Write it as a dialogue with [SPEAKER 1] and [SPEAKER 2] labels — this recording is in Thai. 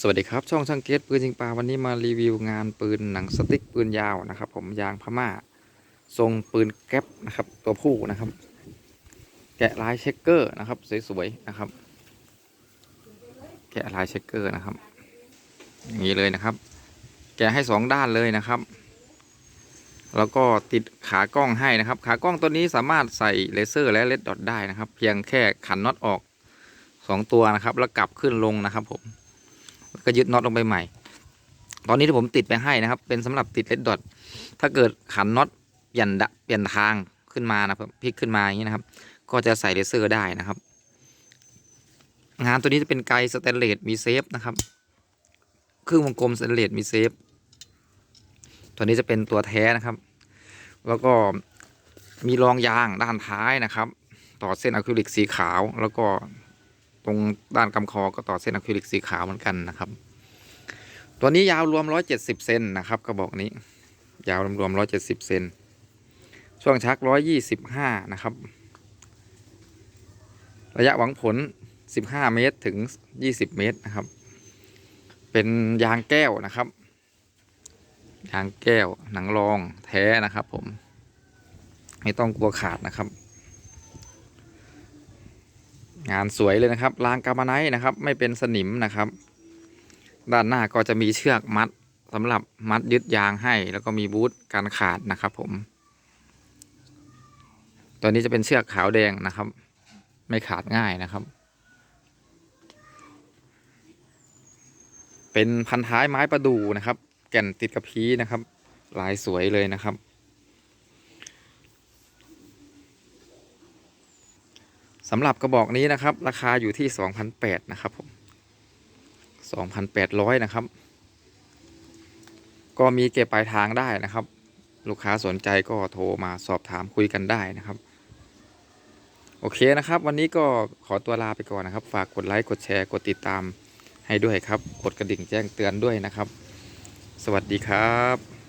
[SPEAKER 1] สวัสดีครับ ช่องช่างเกตปืนยิงปลาวันนี้มารีวิวงานปืนหนังสติ๊กปืนยาวนะครับ ผมยางพม่า ทรงปืนแก๊ปนะครับ ตัวผู้นะครับ แกะลายเช็คเกอร์นะครับสวยๆนะครับ แกะลายเช็คเกอร์นะครับ อย่างนี้เลยนะครับ แกะให้สองด้านเลยนะครับ แล้วก็ติดขากล้องให้นะครับ ขากล้องตัวนี้สามารถใส่เลเซอร์และเลดดอทได้นะครับ เพียงแค่ขันน็อตออกสองตัวนะครับ แล้วกลับขึ้นลงนะครับผม แล้วก็ยึดน็อตลงไปใหม่ ตอนนี้ที่ผมติดไปให้นะครับ เป็นสำหรับติดเลดดอทถ้าเกิดขันน็อตเปลี่ยนดะเปลี่ยนทางขึ้นมานะครับพลิกขึ้นมาอย่างนี้นะครับ ก็จะใส่เลเซอร์ได้นะครับ งานตัวนี้จะเป็นไกลสแตนเลสมีเซฟนะครับครื่องวงกลมสแตนเลสมีเซฟตัวนี้จะเป็นตัวแท้นะครับ แล้วก็มีรองยางด้านท้ายนะครับ ต่อเส้นอะคริลิกสีขาวแล้วก็ ตรงด้านกำคอก็ต่อเส้นอะคริลิกสีขาวเหมือนกันนะครับ ตัวนี้ยาวรวม 170เซนนะครับกระบอกนี้ ยาวรวมๆ170เซนช่วงชัก 125 นะครับ ระยะหวังผล 15 เมตรถึง 20 เมตรนะครับ เป็นยางแก้วนะครับ ยางแก้วหนังรองแท้นะครับผม ไม่ต้องกลัวขาดนะครับ งานสวยเลยนะครับรางกามาไนท์นะครับ ไม่เป็นสนิมนะครับ ด้านหน้าก็จะมีเชือกมัดสำหรับมัดยึดยางให้ แล้วก็มีบูทการขาดนะครับ ผม ตัวนี้จะเป็นเชือกขาวแดงนะครับ ไม่ขาดง่ายนะครับ เป็นพันท้ายไม้ประดูนะครับ แก่นติดกระพีนะครับ ลายสวยเลยนะครับ สำหรับกระบอกนี้นะครับ ราคาอยู่ที่2,800นะครับผม2,800นะครับ ก็มีเก็บปลายทางได้นะครับ ลูกค้าสนใจก็โทรมาสอบถามคุยกันได้นะครับ โอเคนะครับ วันนี้ก็ขอตัวลาไปก่อนนะครับ ฝากกดไลค์กดแชร์กดติดตามให้ด้วยครับ กดกระดิ่งแจ้งเตือนด้วยนะครับ สวัสดีครับ